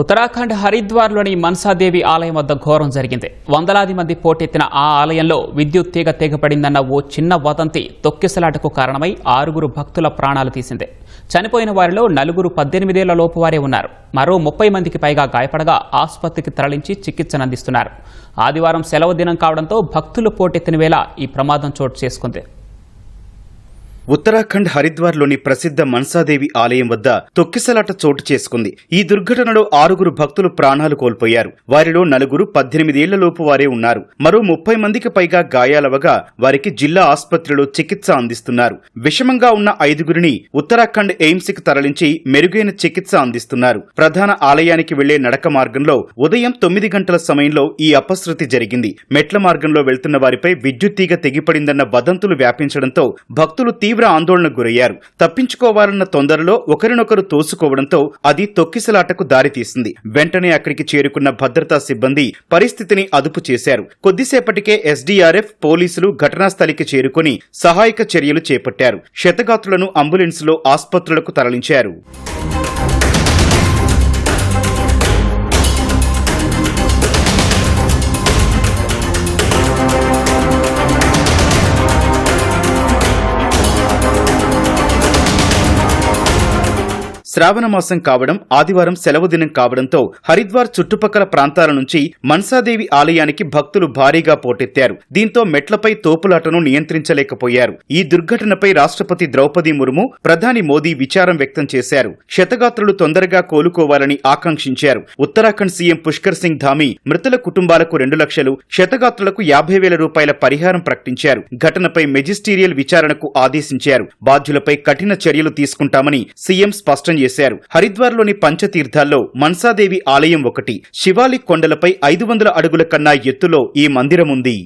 ఉత్తరాఖండ్ హరిద్వార్లోని మన్సాదేవి ఆలయం వద్ద ఘోరం జరిగింది. వందలాది మంది పోటెత్తిన ఆ ఆలయంలో విద్యుత్ తీగ తెగపడిందన్న ఓ చిన్న వదంతి తొక్కిసలాటకు కారణమై ఆరుగురు భక్తుల ప్రాణాలు తీసింది. చనిపోయిన వారిలో నలుగురు పద్దెనిమిదేళ్ళ లోపు వారే ఉన్నారు. మరో ముప్పై మందికి పైగా గాయపడగా ఆసుపత్రికి తరలించి చికిత్సనందిస్తున్నారు. ఆదివారం సెలవు దినం కావడంతో భక్తులు పోటెత్తిన వేళ ఈ ప్రమాదం చోటు చేసుకుంది. ఉత్తరాఖండ్ హరిద్వార్లోని ప్రసిద్ధ మన్సాదేవి ఆలయం వద్ద తొక్కిసలాట చోటు చేసుకుంది. ఈ దుర్ఘటనలో ఆరుగురు భక్తులు ప్రాణాలు కోల్పోయారు. వారిలో నలుగురు పద్దెనిమిదేళ్ళలోపు వారే ఉన్నారు. మరో ముప్పై మందికి పైగా గాయాలవగా వారికి జిల్లా ఆసుపత్రిలో చికిత్స అందిస్తున్నారు. విషమంగా ఉన్న ఐదుగురిని ఉత్తరాఖండ్ ఎయిమ్స్కి తరలించి మెరుగైన చికిత్స అందిస్తున్నారు. ప్రధాన ఆలయానికి వెళ్ళే నడక మార్గంలో ఉదయం తొమ్మిది గంటల సమయంలో ఈ అపశృతి జరిగింది. మెట్ల మార్గంలో వెళ్తున్న వారిపై విద్యుత్ తీగ తెగిపడిందన్న వదంతులు వ్యాపించడంతో భక్తులు తీవ్ర తీవ్ర ఆందోళనకు గురయ్యారు. తప్పించుకోవాలన్న తొందరలో ఒకరినొకరు తోసుకోవడంతో అది తొక్కిసలాటకు దారితీసింది. వెంటనే అక్కడికి చేరుకున్న భద్రతా సిబ్బంది పరిస్థితిని అదుపు చేశారు. కొద్దిసేపటికే ఎస్డీఆర్ఎఫ్ పోలీసులు ఘటనా స్థలికి చేరుకుని సహాయక చర్యలు చేపట్టారు. క్షతగాత్రులను అంబులెన్స్లో ఆసుపత్రులకు తరలించారు. శ్రావణ మాసం కావడం ఆదివారం సెలవు దినం కావడంతో హరిద్వార్ చుట్టుపక్కల ప్రాంతాల నుంచి మన్సాదేవి ఆలయానికి భక్తులు భారీగా పోటెత్తారు. దీంతో మెట్లపై తోపులాటను నియంత్రించలేకపోయారు. ఈ దుర్ఘటనపై రాష్ట్రపతి ద్రౌపది ముర్ము ప్రధాని మోదీ విచారం వ్యక్తం చేశారు. క్షతగాత్రులు తొందరగా కోలుకోవాలని ఆకాంక్షించారు. ఉత్తరాఖండ్ సీఎం పుష్కర్ సింగ్ ధామి మృతుల కుటుంబాలకు రెండు లక్షలు క్షతగాత్రులకు యాభై వేల రూపాయల పరిహారం ప్రకటించారు. ఘటనపై మెజిస్టీరియల్ విచారణకు ఆదేశించారు. బాధ్యులపై కఠిన చర్యలు తీసుకుంటామని సీఎం స్పష్టం చేశారు హరిద్వార్లోని పంచతీర్థాల్లో మన్సాదేవి ఆలయం ఒకటి శివాలిక్ కొండలపై ఐదు వందల అడుగుల కన్నా ఎత్తులో ఈ మందిరం ఉంది